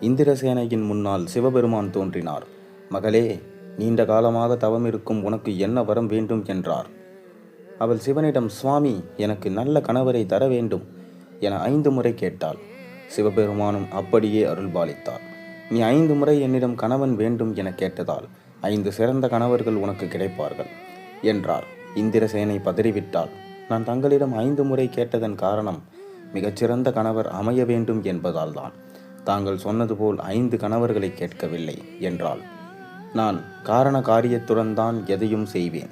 இந்திரசேனையின் முன்னால் சிவபெருமான் தோன்றினார். மகளே நீண்ட காலமாக தவம் இருக்கும் உனக்கு என்ன வரம் வேண்டும்? என்றார். அவள் சிவனிடம் சுவாமி எனக்கு நல்ல கணவரை தர வேண்டும் என ஐந்து முறை கேட்டாள். சிவபெருமானும் அப்படியே அருள்பாலித்தார். நீ ஐந்து முறை என்னிடம் கணவன் வேண்டும் என கேட்டதால் ஐந்து சிறந்த கணவர்கள் உனக்கு கிடைப்பார்கள் என்றார். இந்திரசேனை பதறிவிட்டாள். நான் தங்களிடம் ஐந்து முறை கேட்டதன் காரணம் மிகச்சிறந்த கணவர் அமைய வேண்டும் என்பதால்தான் தாங்கள் சொன்னது போல் ஐந்து கணவர்களை கேட்கவில்லை என்றாள். நான் காரண காரியத்துடன் தான் எதையும் செய்வேன்.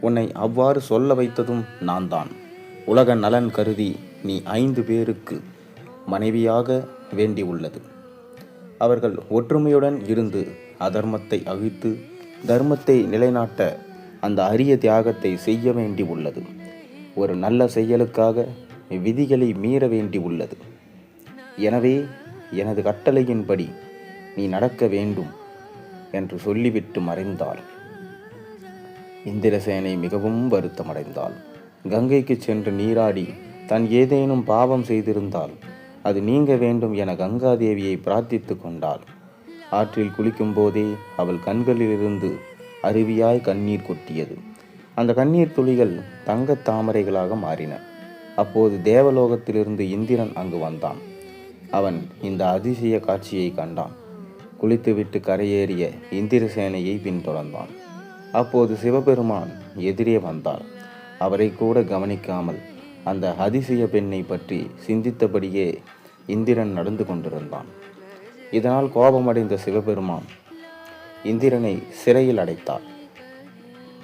உன்னை அவ்வாறு சொல்ல வைத்ததும் நான் தான் உலக நலன் கருதி நீ ஐந்து பேருக்கு மனைவியாக வேண்டியுள்ளது. அவர்கள் ஒற்றுமையுடன் இருந்து அதர்மத்தை அழித்து தர்மத்தை நிலைநாட்ட அந்த அரிய தியாகத்தை செய்ய வேண்டி உள்ளது ஒரு நல்ல செயலுக்காக விதிகளை மீற வேண்டி உள்ளது. எனவே எனது கட்டளையின்படி நீ நடக்க வேண்டும் என்று சொல்லிவிட்டு மறைந்தாள். இந்திரசேனை மிகவும் வருத்தமடைந்தாள். கங்கைக்கு சென்று நீராடி தன் ஏதேனும் பாவம் செய்திருந்தால் அது நீங்க வேண்டும் என கங்காதேவியை பிரார்த்தித்து கொண்டாள். ஆற்றில் குளிக்கும் போதே அவள் கண்களிலிருந்து அருவியாய் கண்ணீர் கொட்டியது. அந்த கண்ணீர் துளிகள் தங்கத் தாமரைகளாக மாறின. அப்போது தேவலோகத்திலிருந்து இந்திரன் அங்கு வந்தான். அவன் இந்த அதிசய காட்சியை கண்டான். குளித்துவிட்டு கரையேறிய இந்திரசேனையை பின்தொடர்ந்தான். அப்போது சிவபெருமான் எதிரே வந்தார். அவரை கூட கவனிக்காமல் அந்த அதிசய பெண்ணை பற்றி சிந்தித்தபடியே இந்திரன் நடந்து கொண்டிருந்தான். இதனால் கோபமடைந்த சிவபெருமான் இந்திரனை சிறையில் அடைத்தார்.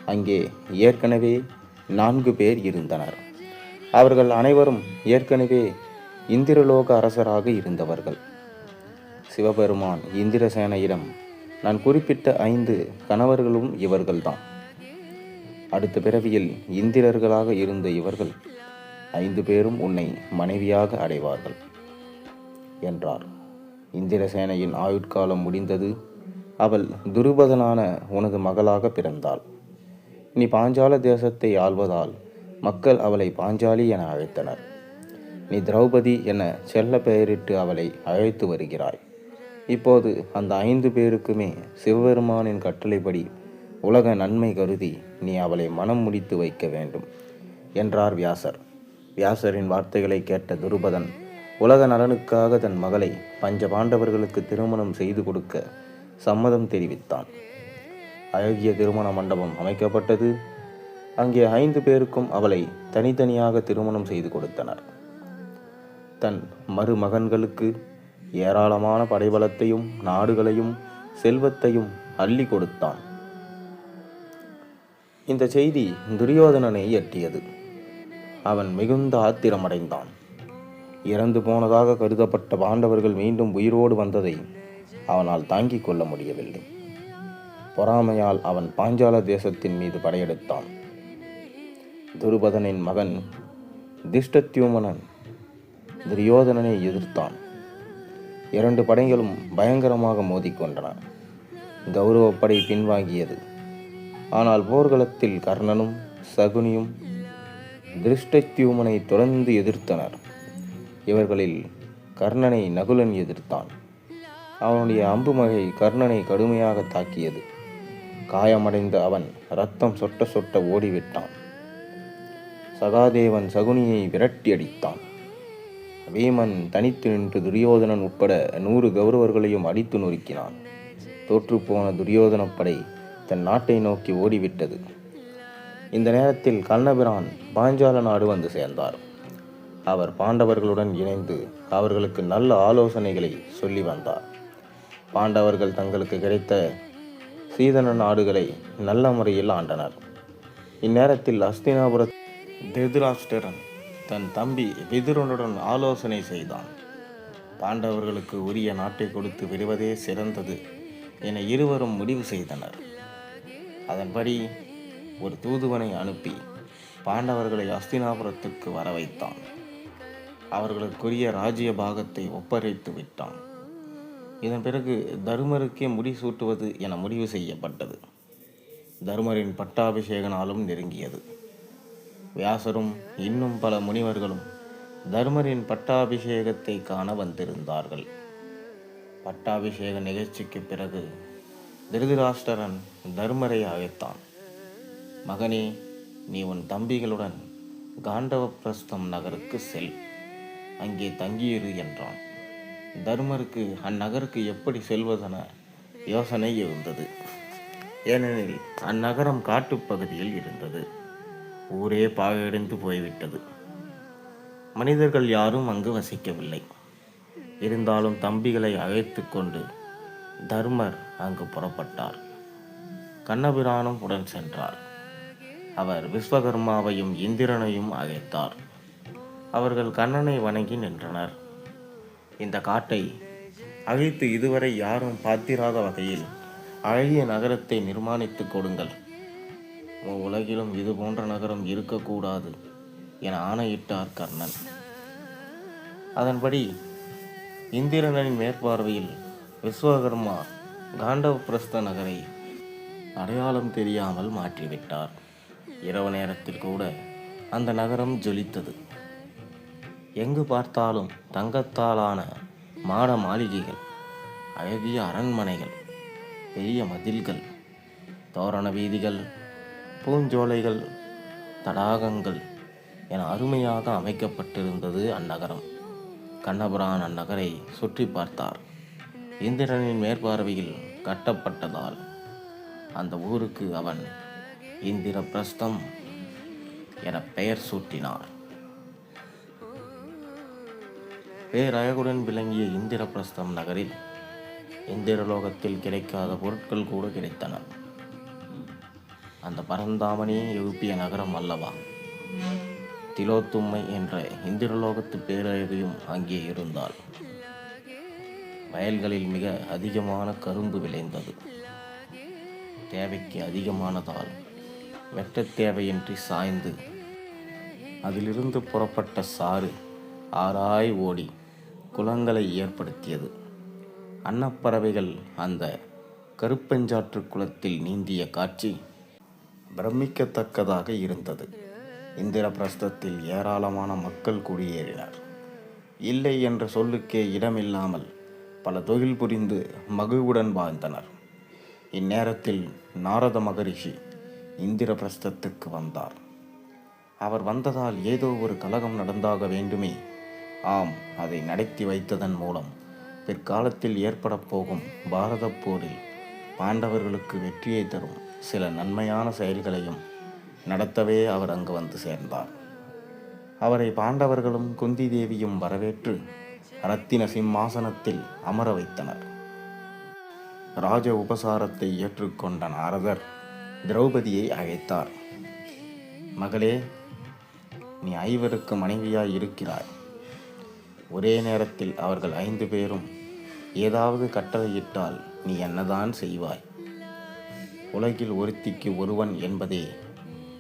அங்கே ஏற்கனவே நான்கு பேர் இருந்தனர். அவர்கள் அனைவரும் ஏற்கனவே இந்திரலோக அரசராக இருந்தவர்கள். சிவபெருமான் இந்திரசேனையிடம் நான் குறிப்பிட்ட ஐந்து கணவர்களும் இவர்கள்தான். அடுத்த பிறவியில் இந்திரர்களாக இருந்த இவர்கள் ஐந்து பேரும் உன்னை மனைவியாக அடைவார்கள் என்றார். இந்திரசேனையின் ஆயுட்காலம் முடிந்தது. அவள் துருபதனான உனது மகளாக பிறந்தாள். நீ பாஞ்சால தேசத்தை ஆள்வதால் மக்கள் அவளை பாஞ்சாலி என அழைத்தனர். நீ திரௌபதி என செல்ல பெயரிட்டு அவளை அழைத்து வருகிறாய். இப்போது அந்த ஐந்து பேருக்குமே சிவபெருமானின் கட்டளைப்படி உலக நன்மை கருதி நீ அவளை மனம் முடித்து வைக்க வேண்டும் என்றார் வியாசர். வியாசரின் வார்த்தைகளை கேட்ட துருபதன் உலக நலனுக்காக தன் மகளை பஞ்ச பாண்டவர்களுக்கு திருமணம் செய்து கொடுக்க சம்மதம் தெரிவித்தான். அழகிய திருமண மண்டபம் அமைக்கப்பட்டது. அங்கே ஐந்து பேருக்கும் அவளை தனித்தனியாக திருமணம் செய்து கொடுத்தனர். தன் மருமகன்களுக்கு ஏராளமான படைபலத்தையும் நாடுகளையும் செல்வத்தையும் அள்ளி கொடுத்தான். இந்த செய்தி துரியோதனனை எட்டியது. அவன் மிகுந்த ஆத்திரமடைந்தான். இறந்து போனதாக கருதப்பட்ட பாண்டவர்கள் மீண்டும் உயிரோடு வந்ததை அவனால் தாங்கிக் கொள்ள முடியவில்லை. பொறாமையால் அவன் பாஞ்சால தேசத்தின் மீது படையெடுத்தான். துருபதனின் மகன் திஷ்டத்யூமனன் துரியோதனனை எதிர்த்தான். இரண்டு படைகளும் பயங்கரமாக மோதிக்கொண்டன. கௌரவப்படை பின்வாங்கியது. ஆனால் போர்க்களத்தில் கர்ணனும் சகுனியும் திருஷ்டத்யூமனை தொடர்ந்து எதிர்த்தனர். இவர்களில் கர்ணனை நகுலன் எதிர்த்தான். அவனுடைய அம்புமகை கர்ணனை கடுமையாக தாக்கியது. காயமடைந்த அவன் ரத்தம் சொட்ட சொட்ட ஓடிவிட்டான். சகாதேவன் சகுனியை விரட்டி அடித்தான். வீமன் தனித்து நின்று துரியோதனன் உட்பட நூறு கௌரவர்களையும் அடித்து நொறுக்கினான். தோற்றுப்போன துரியோதனப்படை தன் நாட்டை நோக்கி ஓடிவிட்டது. இந்த நேரத்தில் கண்ணபிரான் பாஞ்சால நாடு வந்து சேர்ந்தார். அவர் பாண்டவர்களுடன் இணைந்து அவர்களுக்கு நல்ல ஆலோசனைகளை சொல்லி வந்தார். பாண்டவர்கள் தங்களுக்கு கிடைத்த சீதன நாடுகளை நல்ல முறையில் ஆண்டனர். இந்நேரத்தில் அஸ்தினாபுரத்தில் திருதராஷ்டிரன் தன் தம்பி விதுரனுடன் ஆலோசனை செய்தான். பாண்டவர்களுக்கு உரிய நாட்டை கொடுத்து விடுவதே சிறந்தது என இருவரும் முடிவு செய்தனர். அதன்படி ஒரு தூதுவனை அனுப்பி பாண்டவர்களை அஸ்தினாபுரத்துக்கு வர வைத்தான். அவர்களுக்குரிய ராஜ்ய பாகத்தை ஒப்படைத்து விட்டான். இதன் பிறகு தருமருக்கே முடிசூட்டுவது என முடிவு செய்யப்பட்டது. தருமரின் பட்டாபிஷேக நாளும் நெருங்கியது. வியாசரும் இன்னும் பல முனிவர்களும் தர்மரின் பட்டாபிஷேகத்தை காண வந்திருந்தார்கள். பட்டாபிஷேக நிகழ்ச்சிக்கு பிறகு திருதராஷ்டிரன் தர்மரை அழைத்தான். மகனே நீ உன் தம்பிகளுடன் காண்டவப்பிரஸ்தம் நகருக்கு செல். அங்கே தங்கியிரு என்றான். தர்மருக்கு அந்நகருக்கு எப்படி செல்வதென யோசனை இருந்தது ஏனெனில் அந்நகரம் காட்டுப்பகுதியில் இருந்தது. ஊரே பாழடைந்து போய்விட்டது. மனிதர்கள் யாரும் அங்கு வசிக்கவில்லை. இருந்தாலும் தம்பிகளை அழைத்து கொண்டு தர்மர் அங்கு புறப்பட்டார். கண்ணபிரானும் உடன் சென்றார். அவர் விஸ்வகர்மாவையும் இந்திரனையும் அழைத்தார். அவர்கள் கண்ணனை வணங்கி நின்றனர். இந்த காட்டை அழித்து இதுவரை யாரும் பார்த்திராத வகையில் அழகிய நகரத்தை நிர்மாணித்து கொடுங்கள். உலகிலும் இது போன்ற நகரம் இருக்கக்கூடாது என ஆணையிட்டார் கர்ணன். அதன்படி இந்திரனின் மேற்பார்வையில் விஸ்வகர்மா காண்டவபிரஸ்த நகரை அடையாளம் தெரியாமல் மாற்றிவிட்டார். இரவு நேரத்தில் கூட அந்த நகரம் ஜொலித்தது. எங்கு பார்த்தாலும் தங்கத்தாலான மாட மாளிகைகள் அழகிய அரண்மனைகள் பெரிய மதில்கள் தோரண வீதிகள் பூஞ்சோலைகள் தடாகங்கள் என அருமையாக அமைக்கப்பட்டிருந்தது அந்நகரம். கண்ணபுரான் அந்நகரை சுற்றி பார்த்தார். இந்திரனின் மேற்பார்வையில் கட்டப்பட்டதால் அந்த ஊருக்கு அவன் இந்திரபிரஸ்தம் என பெயர் சூட்டினார் பேரழகுடன் விளங்கிய இந்திரபிரஸ்தம் நகரில் இந்திரலோகத்தில் கிடைக்காத பொருட்கள் கூட கிடைத்தன. அந்த பரந்தாமனே எழுப்பிய நகரம் அல்லவா? திலோத்தும்மை என்ற இந்திரலோகத்து பேரழகையும் அங்கே இருந்தால் வயல்களில் மிக அதிகமான கரும்பு விளைந்தது. தேவைக்கு அதிகமானதால் வெட்ட தேவையின்றி சாய்ந்து அதிலிருந்து புறப்பட்ட சாறு ஆறாய் ஓடி குளங்களை ஏற்படுத்தியது. அன்னப்பறவைகள் அந்த கருப்பஞ்சாற்று குளத்தில் நீந்திய காட்சி பிரமிக்கத்தக்கதாக இருந்தது. இந்திரபிரஸ்தத்தில் ஏராளமான மக்கள் குடியேறினர். இல்லை என்ற சொல்லுக்கே இடமில்லாமல் பல தொழில் புரிந்து மகிழ்வுடன் வாழ்ந்தனர். இந்நேரத்தில் நாரத மகரிஷி இந்திரபிரஸ்தத்துக்கு வந்தார். அவர் வந்ததால் ஏதோ ஒரு கலகம் நடந்தாக வேண்டுமே. ஆம் அதை நடத்தி வைத்ததன் மூலம் பிற்காலத்தில் ஏற்படப் போகும் பாரத போரில் பாண்டவர்களுக்கு வெற்றியை தரும் சில நன்மையான செயல்களையும் நடத்தவே அவர் அங்கு வந்து சேர்ந்தார். அவரை பாண்டவர்களும் குந்தி தேவியும் வரவேற்று ரத்தின சிம்மாசனத்தில் அமர வைத்தனர். ராஜ உபசாரத்தை ஏற்றுக்கொண்ட நாரதர் திரௌபதியை அழைத்தார். மகளே நீ ஐவருக்கு மனைவியாய் இருக்கிறாய். ஒரே நேரத்தில் அவர்கள் ஐந்து பேரும் ஏதாவது கட்டளையிட்டால் நீ என்னதான் செய்வாய்? உலகில் ஒருத்திக்கு ஒருவன் என்பதே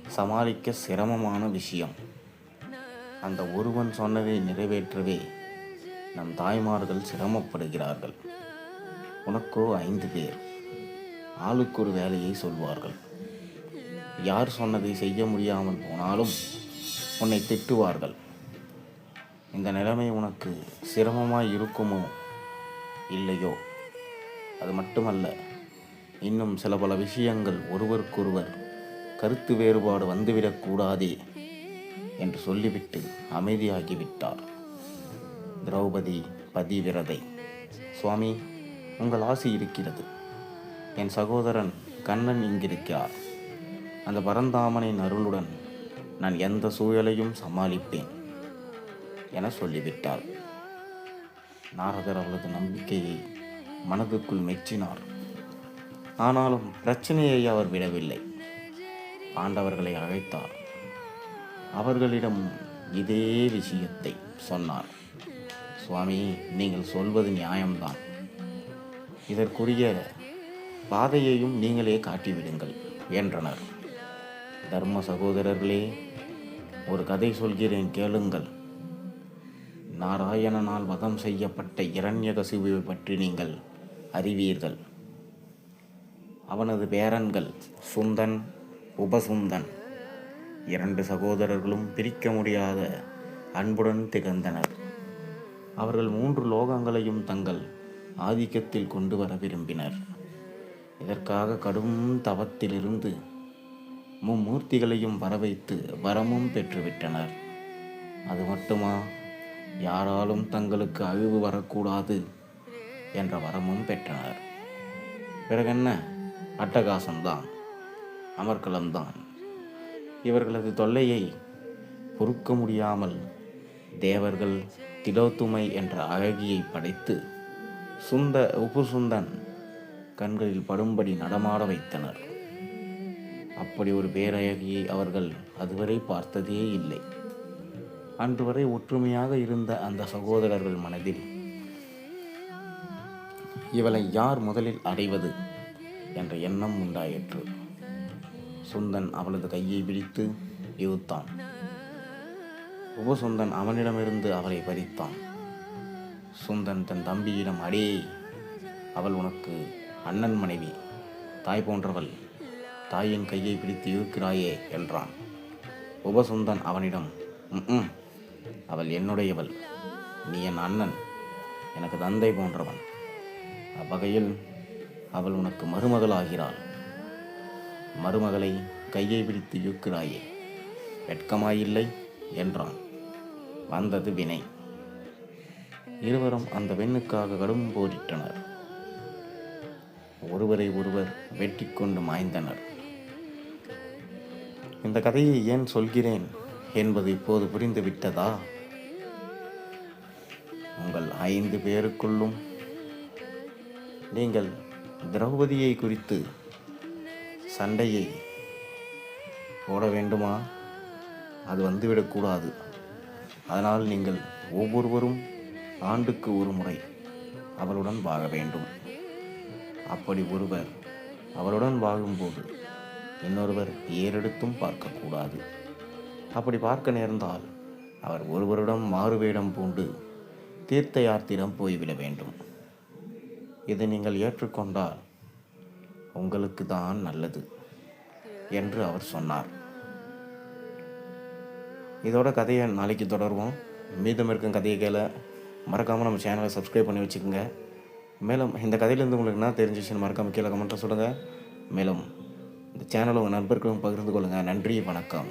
சமாளிக்க சிரமமான விஷயம். அந்த ஒருவன் சொன்னதை நிறைவேற்றவே நம் தாய்மார்கள் சிரமப்படுகிறார்கள். உனக்கோ ஐந்து பேர். ஆளுக்கு ஒரு வேலையை சொல்வார்கள். யார் சொன்னதை செய்ய முடியாமல் போனாலும் உன்னை திட்டுவார்கள். இந்த நிலைமை உனக்கு சிரமமாய் இருக்குமோ இல்லையோ? அது மட்டுமல்ல இன்னும் சில பல விஷயங்கள் ஒருவருக்கொருவர் கருத்து வேறுபாடு வந்துவிடக்கூடாதே என்று சொல்லிவிட்டு அமைதியாகிவிட்டார். திரௌபதி பதிவிரதை. சுவாமி உங்கள் ஆசி இருக்கிறது. என் சகோதரன் கண்ணன் இங்கிருக்கிறார். அந்த பரந்தாமனின் அருளுடன் நான் எந்த சூழலையும் சமாளிப்பேன் என சொல்லிவிட்டார். நாரதர் அவளது நம்பிக்கையை மனதுக்குள் மெச்சினார். ஆனாலும் பிரச்சனையை அவர் விடவில்லை. பாண்டவர்களை அழைத்தார். அவர்களிடம் இதே விஷயத்தை சொன்னார். சுவாமி நீங்கள் சொல்வது நியாயம்தான். இதற்குரிய பாதையையும் நீங்களே காட்டிவிடுங்கள் என்றனர். தர்ம சகோதரர்களே ஒரு கதை சொல்கிறேன் கேளுங்கள். நாராயணனால் வதம் செய்யப்பட்ட இரண்யகசிபுவை பற்றி நீங்கள் அறிவீர்கள். அவனது பேரன்கள் சுந்தன் உபசுந்தன். இரண்டு சகோதரர்களும் பிரிக்க முடியாத அன்புடன் திகழ்ந்தனர். அவர்கள் மூன்று லோகங்களையும் தங்கள் ஆதிக்கத்தில் கொண்டு வர விரும்பினர். இதற்காக கடும் தவத்திலிருந்து மும்மூர்த்திகளையும் வரவைத்து வரமும் பெற்றுவிட்டனர். அது மட்டுமா? யாராலும் தங்களுக்கு அழிவு வரக்கூடாது என்ற வரமும் பெற்றனர். பிறகென்ன? அட்டகாசம்தான் அமர்க்கலம்தான். இவர்களது தொல்லையை பொறுக்க முடியாமல் தேவர்கள் திலோத்துமை என்ற அழகியை படைத்து சுந்த உபுசுந்தன் கண்களில் படும்படி நடமாட வைத்தனர். அப்படி ஒரு பேரழகியை அவர்கள் அதுவரை பார்த்ததே இல்லை. அன்று வரை ஒற்றுமையாக இருந்த அந்த சகோதரர்கள் மனதில் இவளை யார் முதலில் அடைவது? என்ற எண்ணம் உண்டாயிற்று. சுந்தன் அவளது கையை பிடித்து இழுத்தான். உபசுந்தன் அவனிடமிருந்து அவளை பறித்தான். சுந்தன் தன் தம்பியிடம் அடே அவள் உனக்கு அண்ணன் மனைவி தாய் போன்றவள் தாயின் கையை பிடித்து இழுக்கிறாயே என்றான். உபசுந்தன் அவனிடம் ம் அவள் என்னுடையவள் நீ என் அண்ணன் எனக்கு தந்தை போன்றவன். அவ்வகையில் அவள் உனக்கு மருமகளாகிறாள். மருமகளை கையை பிடித்து இழுக்கிறாயே. வெட்கமாயில்லை என்றான். வந்தது வினை. இருவரும் அந்த பெண்ணுக்காக கடும் போரிட்டனர். ஒருவரை ஒருவர் வெட்டி கொண்டு மாய்ந்தனர். இந்த கதையை ஏன் சொல்கிறேன் என்பது இப்போது புரிந்து விட்டதா? உங்கள் ஐந்து பேருக்குள்ளும் நீங்கள் திரௌபதியை குறித்து சண்டையை போட வேண்டுமா? அது வந்துவிடக்கூடாது அதனால் நீங்கள் ஒவ்வொருவரும் ஆண்டுக்கு ஒரு முறை அவளுடன் வாழ வேண்டும். அப்படி ஒருவர் அவளுடன் வாழும்போது இன்னொருவர் ஏறெடுத்தும் பார்க்கக்கூடாது. அப்படி பார்க்க நேர்ந்தால் அவர் ஒருவரிடம் மாறுவேடம் பூண்டு தீர்த்த யாத்திரம் போய்விட வேண்டும். இதை நீங்கள் ஏற்றுக்கொண்டால் உங்களுக்கு தான் நல்லது என்று அவர் சொன்னார். இதோட கதையை நாளைக்கு தொடருவோம். மீதம் இருக்கும் கதையை கேள மறக்காமல் நம்ம சேனலை சப்ஸ்கிரைப் பண்ணி வச்சுக்கோங்க. மேலும் இந்த கதையிலேருந்து உங்களுக்கு என்ன தெரிஞ்சிச்சுன்னு மறக்காமல் கீழே கமெண்ட்டில் சொல்லுங்கள் மேலும் இந்த சேனலை உங்கள் நண்பர்களும் பகிர்ந்து கொள்ளுங்கள் நன்றி வணக்கம்.